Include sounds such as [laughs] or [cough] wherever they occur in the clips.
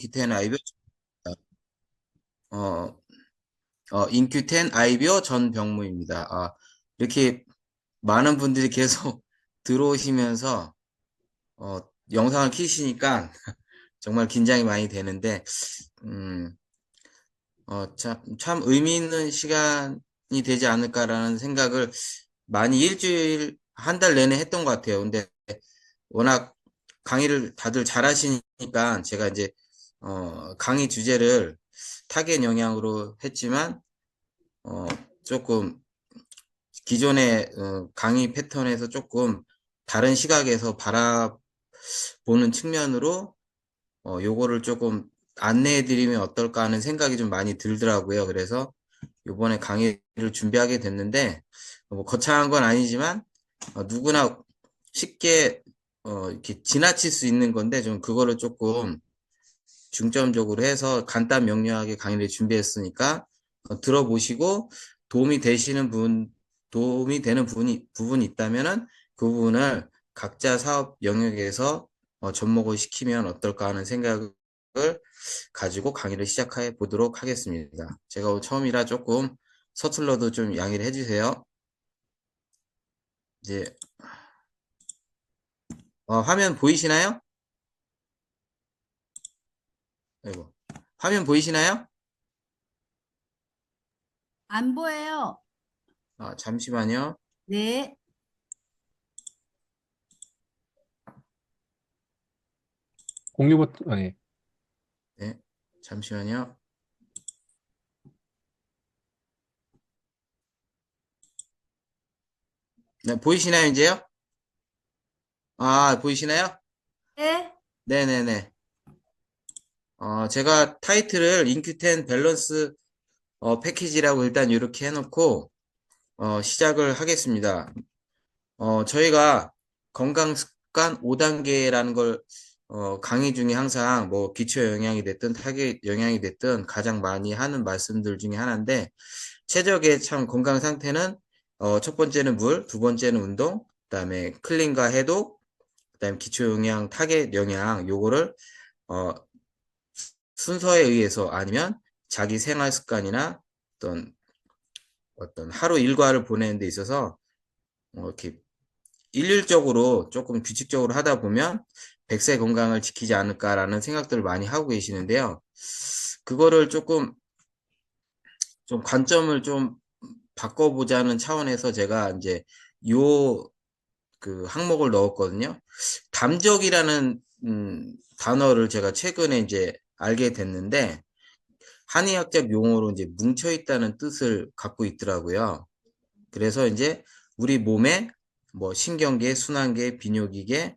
인큐텐 아이비오 어, 어, 인큐텐 아이비오 전 병무입니다. 아, 이렇게 많은 분들이 계속 [laughs] 들어오시면서 어, 영상을 키시니까 [laughs] 정말 긴장이 많이 되는데 음, 어, 참, 참 의미 있는 시간이 되지 않을까라는 생각을 많이 일주일, 한 달 내내 했던 것 같아요. 근데 워낙 강의를 다들 잘 하시니까 제가 이제, 어, 강의 주제를 타겟 영향으로 했지만, 어, 조금 기존의 어, 강의 패턴에서 조금 다른 시각에서 바라보는 측면으로 어, 요거를 조금 안내해 드리면 어떨까 하는 생각이 좀 많이 들더라고요. 그래서 요번에 강의를 준비하게 됐는데 뭐 거창한 건 아니지만 어, 누구나 쉽게 어, 이렇게 지나칠 수 있는 건데 좀 그거를 조금 중점적으로 해서 간단 명료하게 강의를 준비했으니까 어, 들어보시고 도움이 되시는 분, 도움이 되는 부분이, 부분이 있다면은 그 부분을 각자 사업 영역에서 어, 접목을 시키면 어떨까 하는 생각을 가지고 강의를 시작해 보도록 하겠습니다. 제가 처음이라 조금 서툴러도 좀 양해를 해주세요. 이제 어, 화면 보이시나요? 아이고, 화면 보이시나요? 안 보여요. 아, 잠시만요. 네. 공유 버튼, 아니, 네, 잠시만요. 네, 보이시나요, 이제요? 아, 보이시나요? 네. 네네네. 어, 제가 타이틀을 인큐텐 밸런스 어, 패키지라고 일단 이렇게 해놓고 어, 시작을 하겠습니다. 어, 저희가 건강 습관 5단계라는 걸 어, 강의 중에 항상 뭐 기초 영양이 됐든 타겟 영양이 됐든 가장 많이 하는 말씀들 중에 하나인데 최적의 참 건강 상태는 어, 첫 번째는 물, 두 번째는 운동, 그다음에 클린과 해독, 그다음에 기초 영양, 타겟 영양 요거를 어, 순서에 의해서 아니면 자기 생활 습관이나 어떤 어떤 하루 일과를 보내는 데 있어서 어, 이렇게 일률적으로 조금 규칙적으로 하다 보면 백세 건강을 지키지 않을까라는 생각들을 많이 하고 계시는데요. 그거를 조금 좀 관점을 좀 바꿔보자는 차원에서 제가 이제 요 그 항목을 넣었거든요. 담적이라는 음, 단어를 제가 최근에 이제 알게 됐는데 한의학적 용어로 이제 뭉쳐 있다는 뜻을 갖고 있더라고요. 그래서 이제 우리 몸에 뭐 신경계, 순환계, 비뇨기계,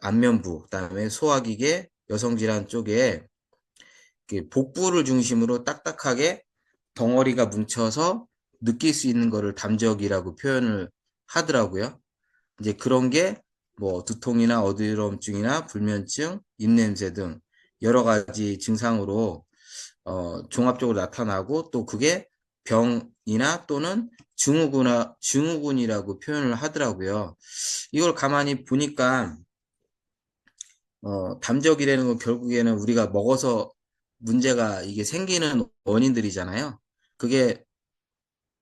안면부, 그다음에 소화기계, 여성질환 쪽에 복부를 중심으로 딱딱하게 덩어리가 뭉쳐서 느낄 수 있는 거를 담적이라고 표현을 하더라고요. 이제 그런 게 뭐 두통이나 어지러움증이나 불면증, 입냄새 등 여러 가지 증상으로 어, 종합적으로 나타나고 또 그게 병이나 또는 증후군이나 증후군이라고 표현을 하더라고요. 이걸 가만히 보니까 어, 담적이라는 건 결국에는 우리가 먹어서 문제가 이게 생기는 원인들이잖아요. 그게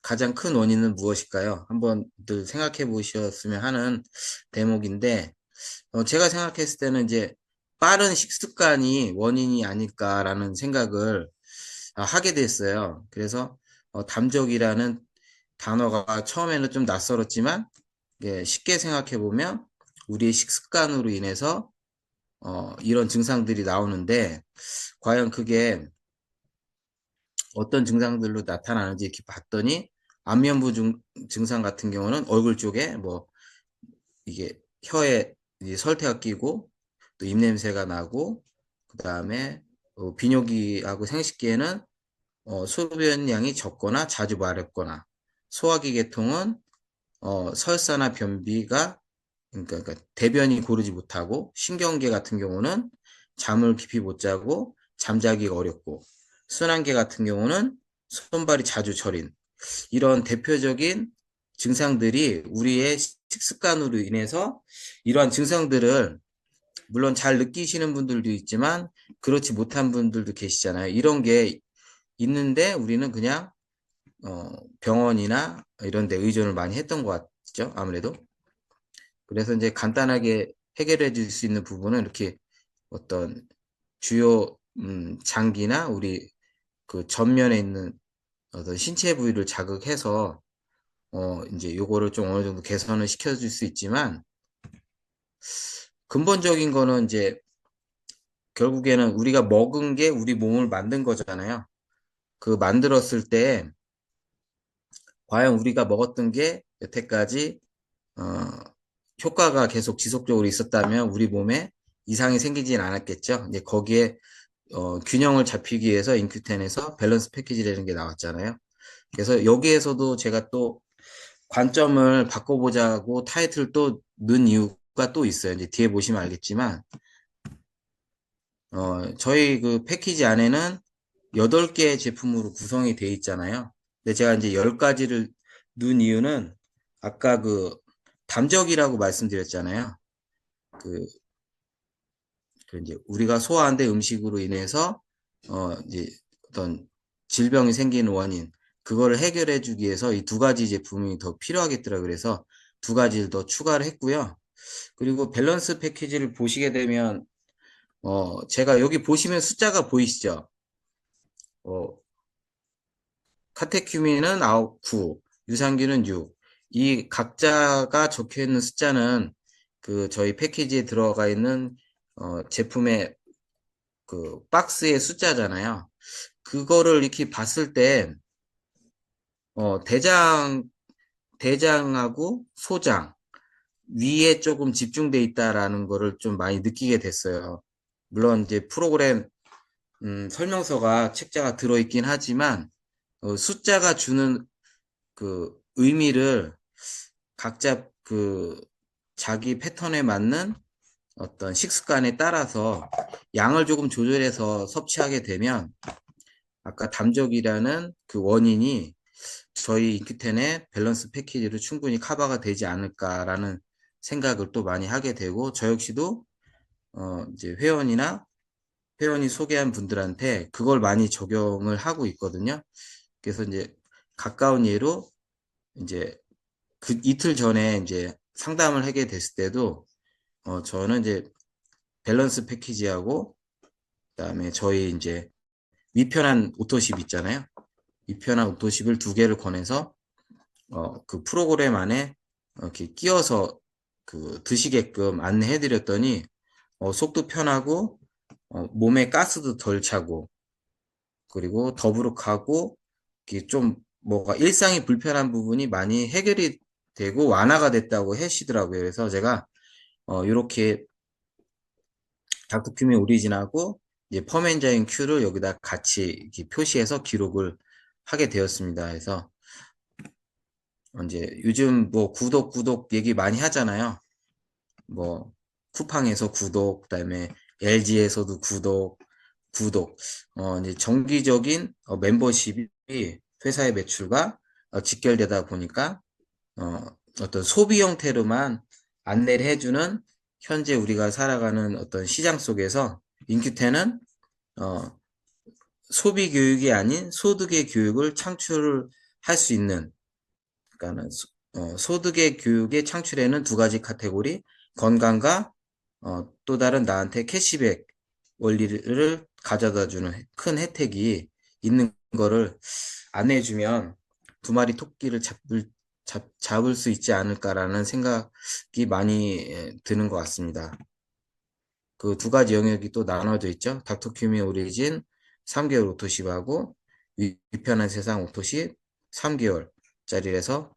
가장 큰 원인은 무엇일까요? 한번 늘 생각해 보셨으면 하는 대목인데, 어, 제가 생각했을 때는 이제 빠른 식습관이 원인이 아닐까라는 생각을 아, 하게 됐어요. 그래서 어, 담적이라는 단어가 처음에는 좀 낯설었지만 예, 쉽게 생각해 보면 우리의 식습관으로 인해서 어, 이런 증상들이 나오는데 과연 그게 어떤 증상들로 나타나는지 이렇게 봤더니 안면부 증, 증상 같은 경우는 얼굴 쪽에 뭐 이게 혀에 설태가 끼고 또 입냄새가 나고 그 다음에 어, 비뇨기하고 생식기에는 어, 소변량이 적거나 자주 마렵거나 소화기 계통은 어, 설사나 변비가 그러니까, 그러니까 대변이 고르지 못하고 신경계 같은 경우는 잠을 깊이 못 자고 잠자기가 어렵고 순환계 같은 경우는 손발이 자주 저린 이런 대표적인 증상들이 우리의 식습관으로 인해서 이러한 증상들을 물론 잘 느끼시는 분들도 있지만 그렇지 못한 분들도 계시잖아요. 이런 게 있는데 우리는 그냥 어, 병원이나 이런 데 의존을 많이 했던 것 같죠. 아무래도. 그래서 이제 간단하게 해결해 줄 수 있는 부분은 이렇게 어떤 주요 음, 장기나 우리 그 전면에 있는 어떤 신체 부위를 자극해서 어 이제 요거를 좀 어느 정도 개선을 시켜줄 수 있지만 근본적인 거는 이제 결국에는 우리가 먹은 게 우리 몸을 만든 거잖아요. 그 만들었을 때 과연 우리가 먹었던 게 여태까지 어, 효과가 계속 지속적으로 있었다면 우리 몸에 이상이 생기진 않았겠죠. 이제 거기에 어, 균형을 잡히기 위해서 인큐텐에서 밸런스 패키지라는 게 나왔잖아요. 그래서 여기에서도 제가 또 관점을 바꿔보자고 타이틀을 또 넣은 이유가 또 있어요. 이제 뒤에 보시면 알겠지만, 어, 저희 그 패키지 안에는 8개의 제품으로 구성이 되어 있잖아요. 근데 제가 이제 10가지를 넣은 이유는 아까 그 담적이라고 말씀드렸잖아요. 그, 그 이제 우리가 소화한 데 음식으로 인해서 어 이제 어떤 질병이 생기는 원인 그거를 해결해 주기 위해서 이 두 가지 제품이 더 필요하겠더라 그래서 두 가지를 더 추가를 했고요. 그리고 밸런스 패키지를 보시게 되면 어 제가 여기 보시면 숫자가 보이시죠? 어 카테큐민은 9, 9, 유산균은 6. 이 각자가 적혀 있는 숫자는 그 저희 패키지에 들어가 있는 어, 제품의 그 박스의 숫자잖아요. 그거를 이렇게 봤을 때, 어, 대장, 대장하고 소장 위에 조금 집중돼 있다라는 거를 좀 많이 느끼게 됐어요. 물론 이제 프로그램 음, 설명서가 책자가 들어있긴 하지만 어, 숫자가 주는 그 의미를 각자 그 자기 패턴에 맞는 어떤 식습관에 따라서 양을 조금 조절해서 섭취하게 되면 아까 담적이라는 그 원인이 저희 인큐텐의 밸런스 패키지로 충분히 커버가 되지 않을까라는 생각을 또 많이 하게 되고 저 역시도 어 이제 회원이나 회원이 소개한 분들한테 그걸 많이 적용을 하고 있거든요. 그래서 이제 가까운 예로 이제 그 이틀 전에 이제 상담을 하게 됐을 때도 어, 저는 이제 밸런스 패키지하고 그다음에 저희 이제 위편한 오토십 있잖아요. 위편한 오토십을 두 개를 권해서 어, 그 프로그램 안에 이렇게 끼워서 그 드시게끔 안내해 드렸더니 어, 속도 편하고 어, 몸에 가스도 덜 차고 그리고 더부룩하고 좀 뭐가 일상이 불편한 부분이 많이 해결이 되고 완화가 됐다고 하시더라고요. 그래서 제가 어, 요렇게 닥터큐미 오리진하고 이제 펌엔자인 Q를 여기다 같이 이렇게 표시해서 기록을 하게 되었습니다. 그래서 이제 요즘 뭐 구독 구독 얘기 많이 하잖아요. 뭐 쿠팡에서 구독, 그다음에 LG에서도 구독, 구독. 어 이제 정기적인 어, 멤버십이 회사의 매출과 어, 직결되다 보니까 어 어떤 소비 형태로만 안내를 해주는 현재 우리가 살아가는 어떤 시장 속에서 인큐텐은 어, 소비 교육이 아닌 소득의 교육을 창출을 할수 있는 그러니까는 소, 어, 소득의 교육의 창출에는 두 가지 카테고리 건강과 어, 또 다른 나한테 캐시백 원리를 가져다 주는 큰 혜택이 있는 거를 안내해주면 두 마리 토끼를 잡을 잡, 잡을 수 있지 않을까라는 생각이 많이 예, 드는 것 같습니다. 그 두 가지 영역이 또 나눠져 있죠. 닥터큐미 오리진 3개월 오토십하고 위편한 세상 오토십 3개월 짜리라서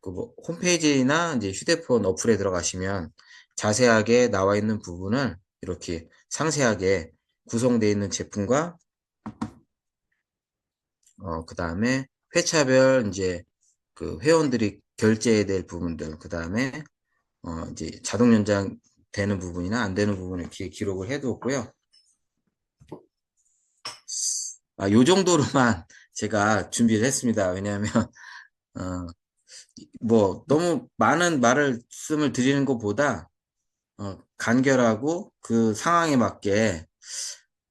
그 뭐 홈페이지나 이제 휴대폰 어플에 들어가시면 자세하게 나와 있는 부분을 이렇게 상세하게 구성되어 있는 제품과 어, 그 다음에 회차별 이제 그 회원들이 결제해야 될 부분들, 그 다음에 어 이제 자동 연장 되는 부분이나 안 되는 부분을 이렇게 기록을 해두었고요. 아, 요 정도로만 [laughs] 제가 준비를 했습니다. 왜냐하면 어, 뭐 너무 많은 말을 말씀을 드리는 것보다 어, 간결하고 그 상황에 맞게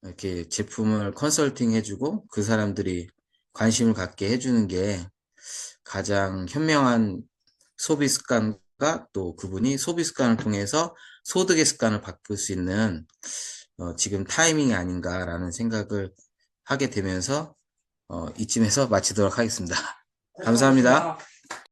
이렇게 제품을 컨설팅 해주고 그 사람들이 관심을 갖게 해주는 게 가장 현명한 소비 습관과 또 그분이 소비 습관을 통해서 소득의 습관을 바꿀 수 있는 어, 지금 타이밍이 아닌가라는 생각을 하게 되면서 어, 이쯤에서 마치도록 하겠습니다. [laughs] 감사합니다.